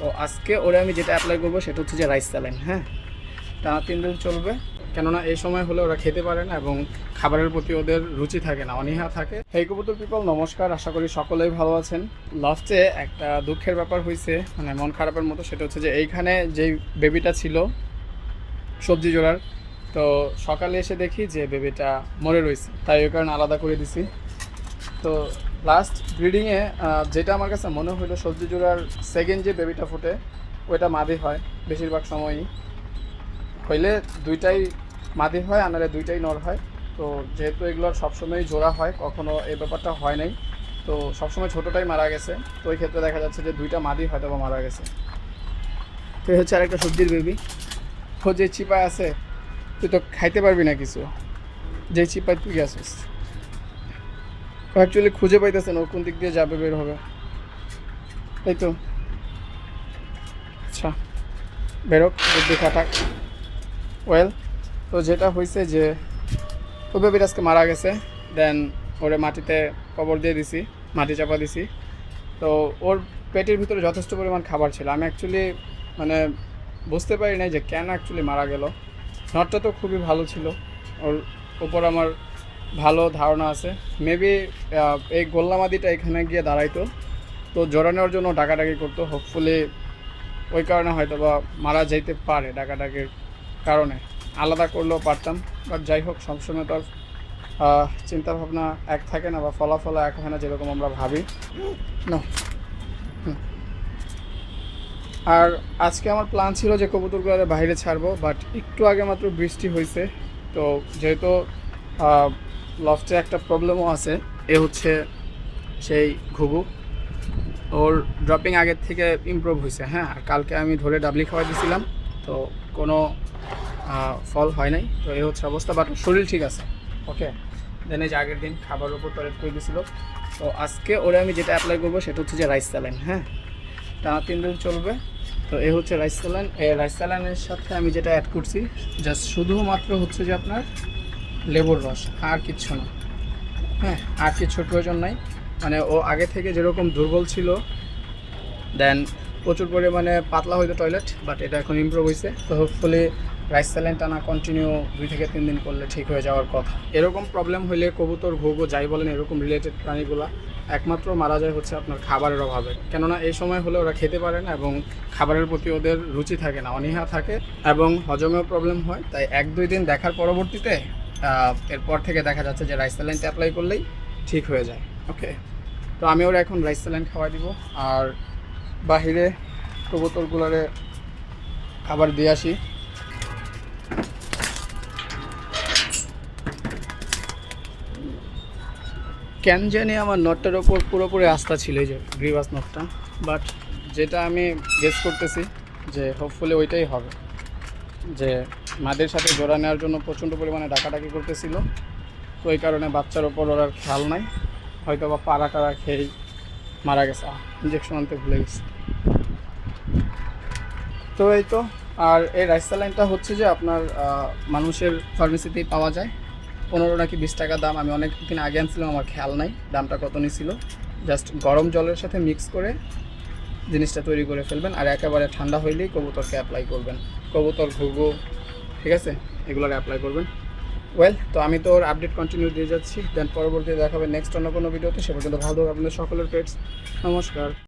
তো আজকে ওরে আমি যেটা অ্যাপ্লাই করব সেটা হচ্ছে যে রাইস স্যালাইন হ্যাঁ? টানা তিন দিন চলবে, কেননা এই সময় হলে ওরা খেতে পারে না এবং খাবারের প্রতি ওদের রুচি থাকে না, অনীহা থাকে। হেই কবুতর পিপল নমস্কার, আশা করি সকলেই ভালো আছেন। লাস্টে একটা দুঃখের ব্যাপার হয়েছে মানে মন খারাপের মতো, সেটা হচ্ছে যে এইখানে যেই বেবিটা ছিল, সবজি জোড়ার, তো সকালে এসে দেখি যে বেবিটা মরে রয়েছে, তাই ওই কারণে আলাদা করে দিছি। তো লাস্ট ব্রিডিংয়ে যেটা আমার কাছে মনে হলো সবজি জোড়ার সেকেন্ড যে বেবিটা ফুটে, ওইটা মাদি হয়, বেশিরভাগ সময়ই। হইলে দুইটাই মাদি হয় আনারে দুইটাই নর হয়। তো যেহেতু এগুলোর সবসময় জোড়া হয়, কখনো এই ব্যাপারটা হয় নাই। তো সবসময় ছোটোটাই মারা গেছে। তো ওই ক্ষেত্রে দেখা যাচ্ছে যে দুইটা মাদি হয়তো বা মারা গেছে। তো হচ্ছে আরেকটা সবজির বেবি ও যে চিপায় আছে, তুই তো খাইতে পারবি না কিছু। যে চিপায় তুই গেছিস অ্যাকচুয়ালি খুঁজে পাইতেছে না ও কোন দিক দিয়ে যাবে, বের হবে। তাই তো। আচ্ছা বেরোক বুদ্ধি খাটাক ওয়েল তো যেটা হয়েছে যে ও বেবির আজকে মারা গেছে দেন ওরে মাটিতে কবর দিয়ে দিছি, মাটি চাপা দিছি। তো ওর পেটের ভিতরে যথেষ্ট পরিমাণ খাবার ছিল। আমি অ্যাকচুয়ালি মানে বুঝতে পারি নাই যে কেন অ্যাকচুয়ালি মারা গেল। নটটা তো খুবই ভালো ছিল। ওর ওপর আমার ভালো ধারণা আছে। মেবি এই গোল্লামাদিটা এখানে গিয়ে দাঁড়াইতো। তো জোড়া নেওয়ার জন্য ডাকাডাকি করতো। হোপফুলি ওই কারণে হয়তো বা মারা যাইতে পারে ডাকাডাকির কারণে। আলাদা করলেও পারতাম। বাট যাই হোক, সবসময় তো চিন্তাভাবনা এক থাকে না বা ফলাফল এক হয় না যেরকম আমরা ভাবি। না আর আজকে আমার প্ল্যান ছিল যে কবুতরগুলো বাইরে ছাড়বো বাট একটু আগে মাত্র বৃষ্টি হয়েছে তো যেহেতু লফটে একটা প্রবলেমও আছে। এ হচ্ছে সেই ঘুঘু। ওর ড্রপিং আগের থেকে ইমপ্রুভ হয়েছে হ্যাঁ? আর কালকে আমি ধরে ডাবলি খাওয়া দিয়েছিলাম তো কোনো ফল হয় নাই। তো এই হচ্ছে অবস্থা বাট শরীর ঠিক আছে। ওকে দেন এই যে আগের দিন খাবার উপর টয়লেট করে দিয়েছিল তো আজকে ওরে আমি যেটা অ্যাপ্লাই করব সেটা হচ্ছে যে রাইস স্যালাইন হ্যাঁ? টানা তিন দিন চলবে। তো এ হচ্ছে রাইস স্যালাইন এই রাইস স্যালাইনের সাথে আমি যেটা অ্যাড করছি জাস্ট শুধুমাত্র হচ্ছে যে আপনার লেবুর রস, আর কিচ্ছু না। হ্যাঁ আর কিছুর প্রয়োজন নাই। মানে ও আগে থেকে যেরকম দুর্বল ছিল, দেন প্রচুর পরিমাণে পাতলা হইতো টয়লেট বাট এটা এখন ইমপ্রুভ হয়েছে তো হোপফুলি রাইস স্যালাইন টানা কন্টিনিউ দুই থেকে তিন দিন করলে ঠিক হয়ে যাওয়ার কথা। এরকম প্রবলেম হইলে কবুতর, ঘুঘু, যাই বলেন এরকম রিলেটেড প্রাণীগুলো একমাত্র মারা যায় হচ্ছে আপনার খাবারের অভাবে। কেননা এই সময় হলে ওরা খেতে পারে না এবং খাবারের প্রতি ওদের রুচি থাকে না, অনীহা থাকে এবং হজমেও প্রবলেম হয়। তাই এক দুই দিন দেখার পরবর্তীতে এরপর থেকে দেখা যাচ্ছে যে রাইস স্যালাইনটা অ্যাপ্লাই করলেই ঠিক হয়ে যায়। ওকে তো আমি ওরা এখন রাইস স্যালাইন খাওয়াই দিব। আর বাহিরে কবুতরগুলোরে খাবার দিয়ে আসি। কেন জানি আমার নটটার ওপর পুরোপুরি আস্থা ছিল এই যে গ্রিবাস নটটা বাট যেটা আমি গেস করতেছি যে হোপফুলি ওইটাই হবে। যে মাদের সাথে জোড়া নেওয়ার জন্য প্রচণ্ড পরিমাণে ডাকাডাকি করতেছিল। তো এই কারণে বাচ্চার ওপর ওর খেয়াল নাই। হয়তো বা পাড়া টাড়া খেয়েই মারা গেছে। ইঞ্জেকশন আনতে ভুলে গেছে। তো এই তো, আর এই রাইস স্যালাইনটা হচ্ছে যে আপনার মানুষের ফার্মেসিতেই পাওয়া যায়। পনেরো নাকি বিশ টাকা দাম। আমি অনেক দিন আগে আনছিলাম, আমার খেয়াল নাই। দামটা কত নিছিল? জাস্ট গরম জলের সাথে মিক্স করে জিনিসটা তৈরি করে ফেলবেন আর একেবারে ঠান্ডা হইলেই কবুতরকে অ্যাপ্লাই করবেন। কবুতর, ঘুঘু, ঠিক আছে? এগুলোর অ্যাপ্লাই করবেন। ওয়েল তো আমি তো ওর আপডেট কন্টিনিউ দিয়ে যাচ্ছি। দেন পরবর্তীতে দেখাবে নেক্সট অন্য কোনো ভিডিওতে সে পর্যন্ত ভালো থাকবে আপনাদের সকলের পেটস নমস্কার।